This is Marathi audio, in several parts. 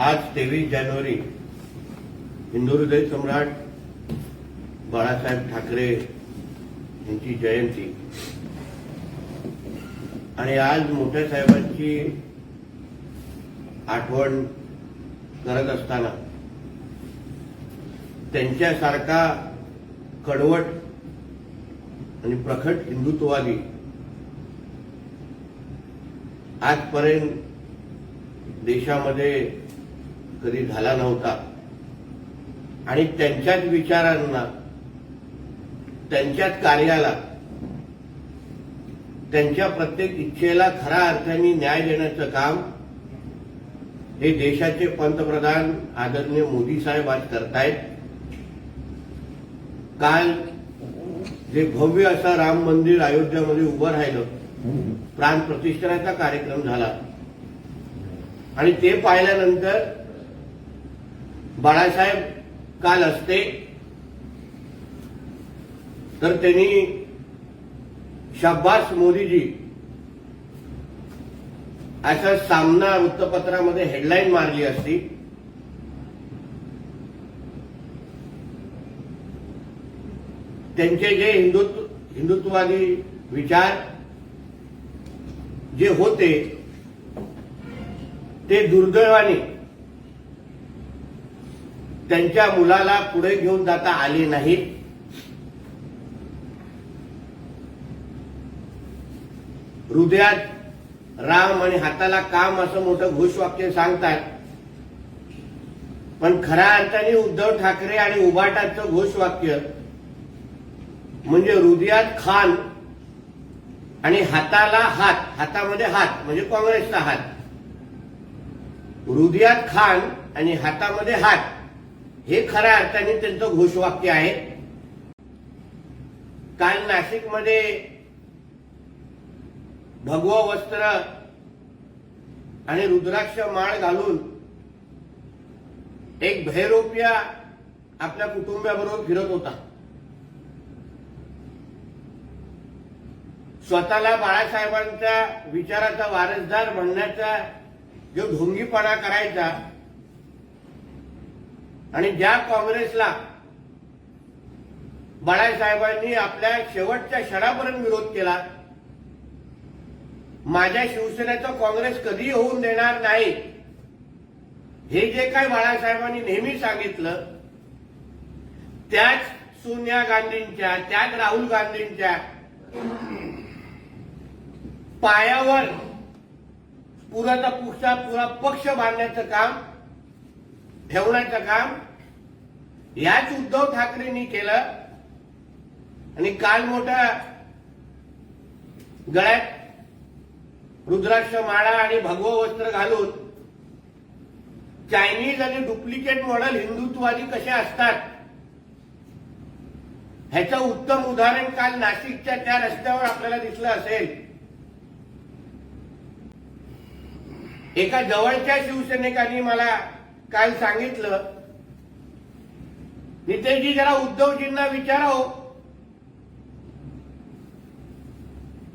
आज तेवीस जानेवारी हिंदुहृदय सम्राट बाळासाहेब ठाकरे यांची जयंती. आणि आज मोठ्या साहेबांची आठवण करत असताना त्यांच्यासारखा कडवट आणि प्रखट हिंदुत्ववादी आजपर्यंत देशामध्ये कधी झाला नव्हता. आणि त्यांच्याच विचारांना त्यांच्याच कार्याला त्यांच्या प्रत्येक इच्छेला खऱ्या अर्थाने न्याय देण्याचं काम हे देशाचे पंतप्रधान आदरणीय मोदी साहेब आज करतायत. काल जे भव्य असं राम मंदिर अयोध्यामध्ये उभं राहिलं प्राण प्रतिष्ठानाचा कार्यक्रम झाला. आणि ते पाहिल्यानंतर बाळासाहेब काल असते तर त्यांनी शब्बास मोदीजी असा सामना वृत्तपत्रामध्ये हेडलाईन मारली असती. त्यांचे जे हिंदुत्व हिंदुत्ववादी विचार जे होते ते दुर्दैवाने त्यांच्या मुलाला पुढे घेऊन जाता आले नाहीत हृदयात राम आणि हाताला काम असं मोठं घोषवाक्य सांगतात. पण खऱ्या अर्थाने उद्धव ठाकरे आणि उबाटाचं घोषवाक्य म्हणजे हृदयात खान आणि हाताला हात हातामध्ये हात म्हणजे काँग्रेसचा हात. हृदयात खान आणि हातामध्ये हात. हे खऱ्या अर्थाने त्यांचं घोषवाक्य आहे. काल नाशिकमध्ये भगव वस्त्र आणि रुद्राक्ष माळ घालून एक भैरोपिया आपल्या कुटुंबाबरोबर फिरत होता. स्वतःला बाळासाहेबांच्या विचाराचा वारसदार म्हणण्याचा जो ढोंगीपणा करायचा आणि ज्या काँग्रेसला बाळासाहेबांनी आपल्या शेवटच्या क्षणापर्यंत विरोध केला माझ्या शिवसेनेचं काँग्रेस कधी होऊन देणार नाही. हे जे काय बाळासाहेबांनी नेहमी सांगितलं त्याच सोनिया गांधींच्या त्याच राहुल गांधींच्या पायावर पुराचा पुढचा पुरा पक्ष बांधण्याचं काम ठेवण्याचं काम? याच उद्धव ठाकरेंनी केलं. आणि काल मोठ्या गळ्यात रुद्राक्ष माळा आणि भगवं वस्त्र घालून चायनीज आणि डुप्लिकेट मॉडेल हिंदुत्ववादी कसे असतात? ह्याचं उत्तम उदाहरण काल नाशिकच्या त्या रस्त्यावर आपल्याला दिसलं असेल. एका जवळच्या शिवसैनिकांनी मला काल सांगितलं? नितेशजी जरा उद्धवजींना विचाराव.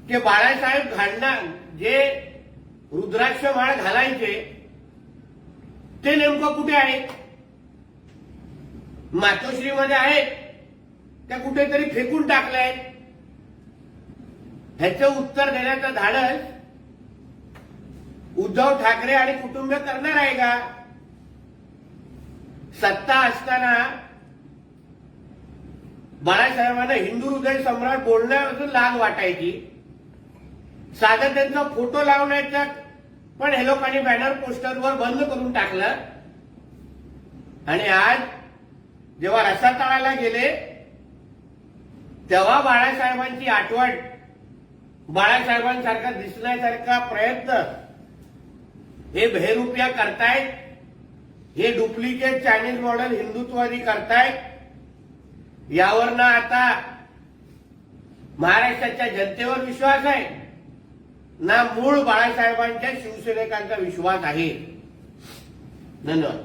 की बाळासाहेब घालणार जे रुद्राक्ष माळ घालायचे ते नेमकं कुठे आहे? मातोश्रीमध्ये आहेत त्या कुठेतरी फेकून टाकलंय. ह्याचं उत्तर देण्याचं धाडस उद्धव ठाकरे आणि कुटुंब करणार आहे का? सत्ता असताना बाळासाहेबांना हिंदू हृदय सम्राट बोलण्यापासून लाग वाटायची. साधं त्यांचा फोटो लावण्याचा पण हे लोकांनी बॅनर पोस्टरवर बंद करून टाकलं. आणि आज जेव्हा रसातळाला गेले तेव्हा बाळासाहेबांची आठवण बाळासाहेबांसारखा दिसण्यासारखा प्रयत्न हे भेरुपिया करतायत. हे डुप्लिकेट चायनीज मॉडेल हिंदुत्ववादी करतायत. यावरनं आता महाराष्ट्राच्या जनतेवर विश्वास आहे. ना मूळ बाळासाहेबांच्या शिवसैनिकांचा विश्वास आहे. धन्यवाद.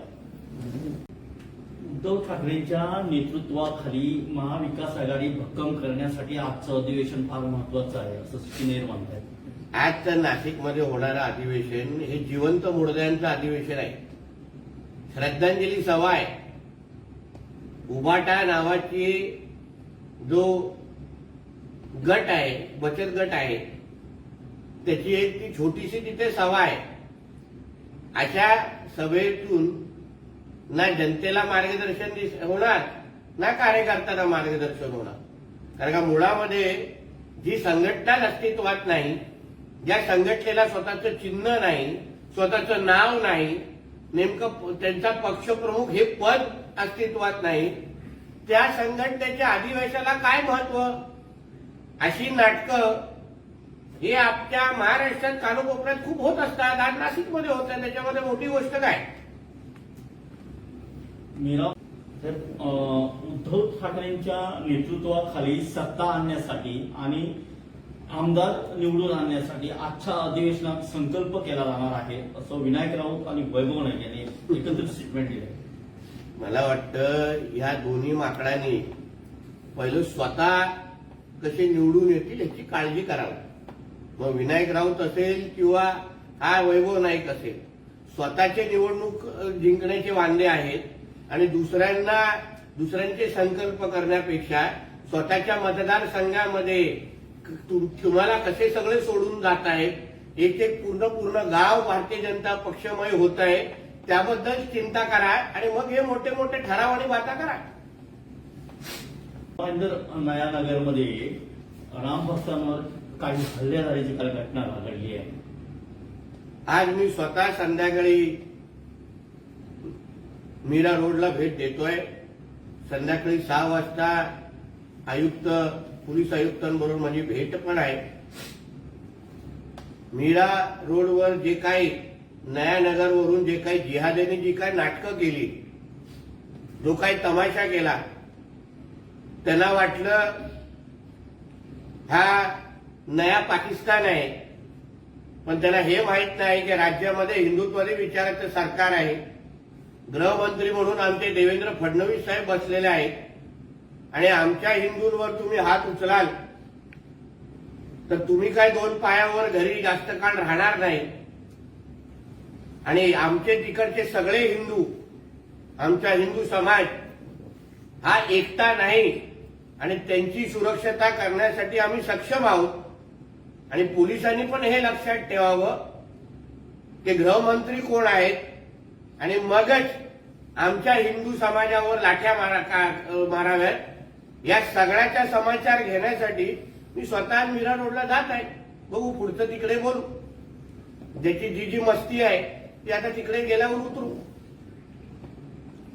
उद्धव ठाकरेंच्या नेतृत्वाखाली महाविकास आघाडी भक्कम करण्यासाठी आजचं अधिवेशन फार महत्वाचं आहे असं सिनेर म्हणतात आज तर नाशिकमध्ये होणारं अधिवेशन हे जिवंत मुडद्यांचं अधिवेशन आहे. श्रद्धांजली सभा आहे उबाटा नावाची जो गट आहे बचत गट आहे त्याची एक ती छोटीशी तिथे सभा आहे अशा सभेतून ना जनतेला मार्गदर्शन दिस- होणार ना कार्यकर्त्यांना मार्गदर्शन होणार. कारण का मुळामध्ये जी संघटनाच अस्तित्वात नाही ज्या संघटनेला स्वतःचं चिन्ह नाही स्वतःचं नाव नाही नेमकं त्यांचा पक्षप्रमुख हे पद अस्तित्वात नाही. त्या संघटनेच्या अधिवेशनाला काय महत्त्व? अशी नाटकं हे आपल्या महाराष्ट्रात कानोकोपऱ्यात खूप होत असतात. आज नाशिकमध्ये होत आहे. त्याच्यामध्ये मोठी गोष्ट काय? मीरा तर अं, उद्धव ठाकरेंच्या नेतृत्वाखाली सत्ता आणण्यासाठी आणि आमदार निवडून आणण्यासाठी आजच्या अधिवेशनात संकल्प केला जाणार आहे असं विनायक राऊत आणि वैभव नाईक यांनी एकत्रित स्टेटमेंट दिले. मला वाटतं ह्या दोन्ही माकडांनी पहिलं स्वतः कसे निवडून येतील याची काळजी करावी. मग विनायक राऊत असेल किंवा हा वैभव नाईक असेल स्वतःचे निवडणूक जिंकण्याचे वांदे आहेत आणि दुसऱ्यांना दुसऱ्यांचे संकल्प करण्यापेक्षा स्वतःच्या मतदारसंघामध्ये तुम्हाला कसे सगळे सोडून जात आहेत एक एक पूर्ण पूर्ण गाव भारतीय जनता पक्षमय होत आहे त्याबद्दल चिंता करा आणि मग हे मोठे मोठे ठराव आणि बाता करा. नयानगरमध्ये राम भक्तांवर काही हल्ले झाल्याची काल घटना घडली आहे. आज मी स्वतः संध्याकाळी मीरा रोडला भेट देतोय. संध्याकाळी सहा वाजता आयुक्त पोलीस आयुक्तांबरोबर माझी भेट पण आहे. मीरा रोडवर जे काही नयानगरवरून जे काही जिहाद्यांनी जी काही नाटकं केली जो काही तमाशा केला त्यांना वाटलं हा नया पाकिस्तान आहे. पण त्यांना हे माहीत नाही की राज्यामध्ये हिंदुत्वादी विचाराचं सरकार आहे. गृहमंत्री म्हणून आमचे देवेंद्र फडणवीस साहेब बसलेले आहेत. आणि आमच्या हिंदूंवर तुम्ही हात उचलाल तर तुम्ही काय दोन पायावर घरी जास्त काळ राहणार नाही. आणि आमचे तिकडचे सगळे हिंदू आमचा हिंदू समाज हा एकता नाही. आणि त्यांची सुरक्षता करण्यासाठी आम्ही सक्षम आहोत. आणि पोलिसांनी पण हे लक्षात ठेवावं की गृहमंत्री कोण आहेत. आणि मगच आमच्या हिंदू समाजावर लाठ्या मारा माराव्यात. या सगळ्याचा समाचार घेण्यासाठी मी स्वतः मीरा रोडला जात आहे. बघू पुढचं तिकडे बोलू. ज्याची जी जी मस्ती आहे ती आता तिकडे गेल्यावर उतरू.